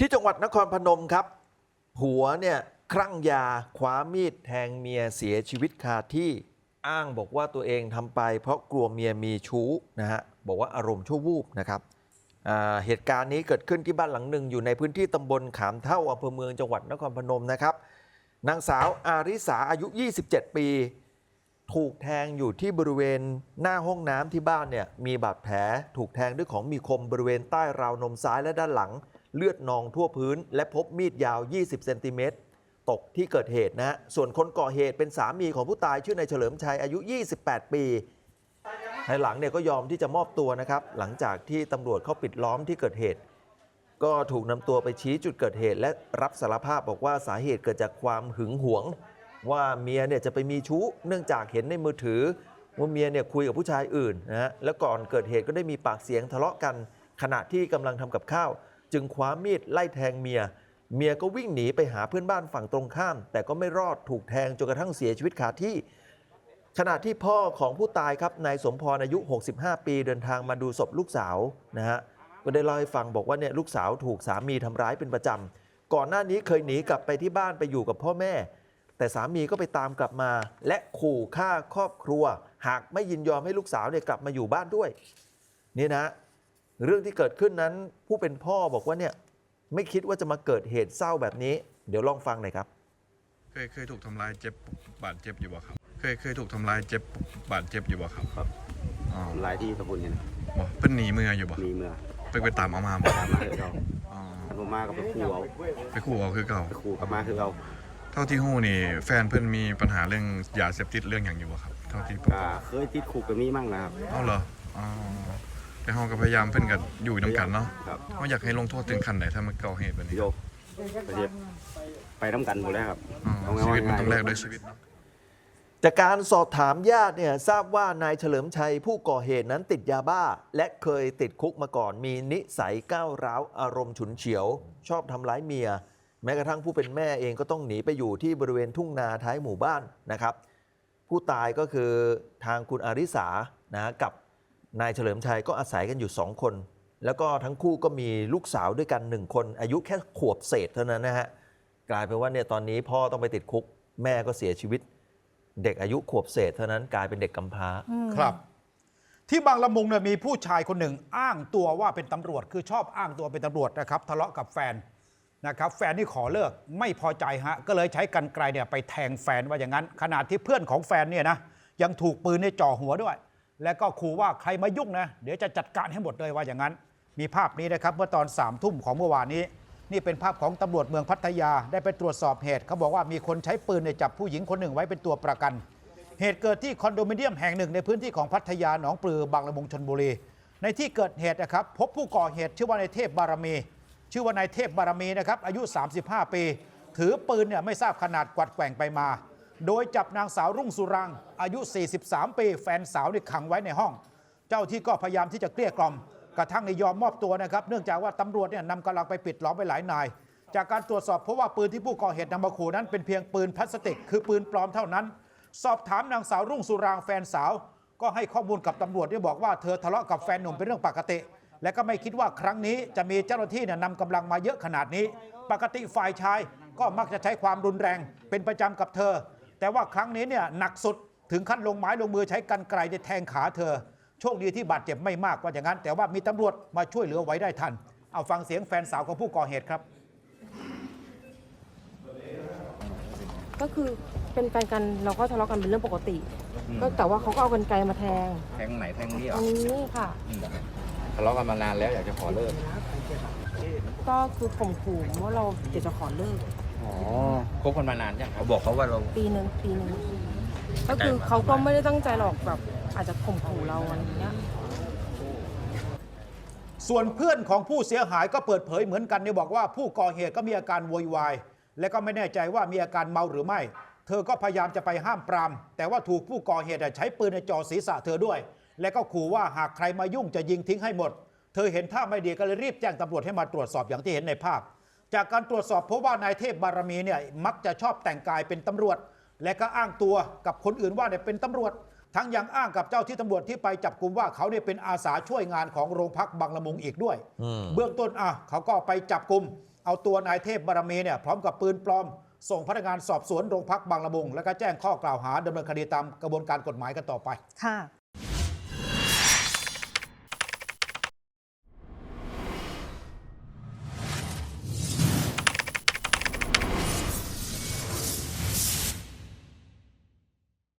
ที่จังหวัดนครพนมครับ ผัวเนี่ยคลั่งยาคว้ามีดแทงเมียเสียชีวิตคาที่อ้างบอกว่าตัวเองทำไป เพราะกลัวเมียมีชู้นะฮะบอกว่าอารมณ์ชั่ววูบนะครับเหตุการณ์นี้เกิดขึ้นที่บ้านหลังหนึ่ง อยู่ในพื้นที่ตำบลขามเท่าอำเภอเมืองจังหวัดนครพนมนะครับนางสาวอาริสาอายุ 27 ปี ถูกแทงอยู่ที่บริเวณหน้าห้องน้ำที่บ้านเนี่ยมีบาดแผลถูกแทงด้วยของมีคมบริเวณใต้ราวนมซ้ายและด้านหลัง เลือดนองทั่วพื้น และพบมีดยาว 20 เซนติเมตรตกที่เกิดเหตุนะฮะส่วนคนก่อเหตุเป็นสามีของผู้ตายชื่อนายเฉลิมชัยอายุ 28 ปีภายหลังเนี่ยก็ยอมที่จะมอบตัวนะครับ หลังจากที่ตำรวจเข้าปิดล้อมที่เกิดเหตุ ก็ถูกนำตัวไปชี้จุดเกิดเหตุ และรับสารภาพบอกว่าสาเหตุเกิดจากความหึงหวง ว่าเมียเนี่ยจะไปมีชู้ เนื่องจากเห็นในมือถือ ว่าเมียเนี่ยคุยกับผู้ชายอื่นนะฮะแล้วก่อนเกิดเหตุก็ได้มีปากเสียงทะเลาะกัน ขณะที่กำลังทำกับข้าว จึงคว้ามีดไล่แทงเมีย เมียก็วิ่งหนีไปหาเพื่อนบ้านฝั่งตรงข้าม แต่ก็ไม่รอดถูกแทงจนกระทั่งเสียชีวิตคาที่ ขณะที่พ่อของผู้ตายครับนายสมพรอายุ 65 ปีเดินทางมาดูศพลูกสาวนะฮะก็ได้เล่าให้ฟังบอกว่าเนี่ยลูกสาวถูกสามีทำร้ายเป็นประจำก่อนหน้านี้เคยหนีกลับไปที่บ้านไปอยู่กับพ่อแม่ แต่สามีก็ไปตามกลับมา และขู่ฆ่าครอบครัว หากไม่ยินยอมให้ลูกสาวเนี่ยกลับมาอยู่บ้านด้วยนี่นะ เรื่องที่เกิดขึ้นนั้นผู้เป็นพ่อบอกว่าเนี่ยไม่คิดว่าจะมาเกิดเหตุเศร้าแบบนี้ เดี๋ยวลองฟังหน่อยครับ เคยเคยถูกทำร้ายเจ็บบาดเจ็บอยู่บ่ครับ เคยเคยถูกทำร้ายเจ็บบาดเจ็บอยู่บ่ครับครับอ๋อหลายที่ตะบุญเนี่ยบ่เพิ่นหนีเมืออยู่บ่มีเมื่อไปไปตามเอามาบ่ตามมาคือเราอ๋อลงมากับไปคู่เอาไปขู่เอาคือเก่าไปคู่กับมาคือเราเท่าที่ฮู้นี่ แฟนเพิ่นมีปัญหาเรื่องยาเสพติดเรื่องหยังอยู่บ่ครับ เท่าที่ก็เคยติดคุกกับมีมั่งนะครับเอ้าเหรออ๋อ แต่เฮาก็พยายามเพิ่นก็อยู่นํกันเนาะครับเฮาอยากให้ลงโทษถึงขั้นไหนถ้ามันก่อเหตุแบบนี้โยกไปเจ็บไปน้ำกันหมดแล้วครับอ๋อเอาไงชีวิตมันว่าไงต้องแลกด้วยชีวิตเนาะ จากการสอบถามญาติเนี่ยทราบว่านายเฉลิมชัยผู้ก่อเหตุนั้นติดยาบ้า และเคยติดคุกมาก่อนมีนิสัยก้าวร้าวอารมณ์ฉุนเฉียว ชอบทำร้ายเมีย แม้กระทั่งผู้เป็นแม่เองก็ต้องหนีไปอยู่ที่บริเวณทุ่งนาท้ายหมู่บ้านนะครับ ผู้ตายก็คือทางคุณอาริสานะกับ นายเฉลิมชัยก็อาศัยกันอยู่สองคน แล้วก็ทั้งคู่ก็มีลูกสาวด้วยกันหนึ่งคน อายุแค่ขวบเศษเท่านั้นนะฮะกลายเป็นว่าเนี่ยตอนนี้พ่อต้องไปติดคุก แม่ก็เสียชีวิต เด็กอายุขวบเศษเท่านั้นกลายเป็นเด็กกำพร้า ครับ ที่บางละมุงเนี่ยมีผู้ชายคนหนึ่งอ้างตัวว่าเป็นตำรวจ คือชอบอ้างตัวเป็นตำรวจนะครับ ทะเลาะกับแฟนนะครับ แฟนนี่ขอเลิกไม่พอใจฮะก็เลยใช้กันไกลเนี่ยไปแทงแฟนว่าอย่างนั้นขนาดที่เพื่อนของแฟนเนี่ยนะยังถูกปืนในจ่อหัวด้วย แล้วก็ขู่ว่าใครมายุ่งนะ เดี๋ยวจะจัดการให้หมดเลยว่าอย่างนั้น มีภาพนี้นะครับเมื่อตอนสามทุ่มของเมื่อวานนี้ นี่เป็นภาพของตำรวจเมืองพัทยาได้ไปตรวจสอบเหตุเขาบอกว่ามีคนใช้ปืนเนี่ยจับผู้หญิงคนหนึ่งไว้เป็นตัวประกัน เหตุเกิดที่คอนโดมิเนียมแห่งหนึ่งในพื้นที่ของพัทยาหนองปลือบางละมุงชนบุรี ในที่เกิดเหตุนะครับพบผู้ก่อเหตุชื่อว่านายเทพบารมี ชื่อว่านายเทพบารมีนะครับอายุ 35 ปี ถือปืนเนี่ยไม่ทราบขนาดกวัดแกว่งไปมา โดยจับนางสาวรุ่งสุรัง อายุ 43 ปี แฟนสาวนี่ขังไว้ในห้อง เจ้าที่ก็พยายามที่จะเกลี้ยกล่อม กระทั่งในยอมมอบตัวนะครับ เนื่องจากว่าตำรวจเนี่ยนำกำลังไปปิดล้อมไว้หลายนาย จากการตรวจสอบเพราะว่าปืนที่ผู้ก่อเหตุนำมาขู่นั้นเป็นเพียงปืนพลาสติก คือปืนปลอมเท่านั้น สอบถามนางสาวรุ่งสุรางแฟนสาว ก็ให้ข้อมูลกับตำรวจที่บอกว่าเธอทะเลาะกับแฟนหนุ่มเป็นเรื่องปกติ และก็ไม่คิดว่าครั้งนี้จะมีเจ้าหน้าที่เนี่ยนำกำลังมาเยอะขนาดนี้ ปกติฝ่ายชายก็มักจะใช้ความรุนแรงเป็นประจำกับเธอ แต่ว่าครั้งนี้เนี่ยหนักสุดถึงขั้นลงไม้ลงมือใช้กันไกลจะแทงขาเธอ โชคดีที่บาดเจ็บไม่มากว่าอย่างนั้น แต่ว่ามีตำรวจมาช่วยเหลือไว้ได้ทัน เอาฟังเสียงแฟนสาวของผู้ก่อเหตุครับ ก็คือเป็นแฟนกันเราก็ทะเลาะกันเป็นเรื่องปกติ ก็แต่ว่าเขาก็เอากันไกลมาแทงแทงไหนแทงนี่เหรตอรงนี้ค่ะ อืมทะเลาะกันมานานแล้วอยากจะขอเลิก ก็คือข่มขู่ว่าเราเดี๋ยวจะขอเลิก อ๋อคบกันมานานยังครับบอกเขาว่าเรา ปีหนึ่งปีหนึ่งก็คือเขาก็ไม่ได้ตั้งใจหรอกแบบอาจจะข่มขู่เราอะไรอย่างเงี้ย ส่วนเพื่อนของผู้เสียหายก็เปิดเผยเหมือนกันเนี่ยบอกว่าผู้ก่อเหตุก็มีอาการโวยวาย และก็ไม่แน่ใจว่ามีอาการเมาหรือไม่ เธอก็พยายามจะไปห้ามปราม แต่ว่าถูกผู้ก่อเหตุใช้ปืนในจ่อศีรษะเธอด้วย และก็ขู่ว่าหากใครมายุ่งจะยิงทิ้งให้หมด เธอเห็นท่าไม่ดีก็เลยรีบแจ้งตำรวจให้มาตรวจสอบอย่างที่เห็นในภาพ จากการตรวจสอบพบว่านายเทพบารมีเนี่ยมักจะชอบแต่งกายเป็นตำรวจ และก็อ้างตัวกับคนอื่นว่าเนี่ยเป็นตำรวจ ทั้งยังอ้างกับเจ้าที่ตำรวจที่ไปจับกลุ่มว่าเขาเนี่ยเป็นอาสาช่วยงานของโรงพักบางละมุงอีกด้วยอืมเบื้องต้นอะเขาก็ไปจับกลุ่มเอาตัวนายเทพบารมีเนี่ยพร้อมกับปืนปลอม ส่งพนักงานสอบสวนโรงพักบางละมุง แล้วก็แจ้งข้อกล่าวหาดำเนินคดีตามกระบวนการกฎหมายกันต่อไปค่ะ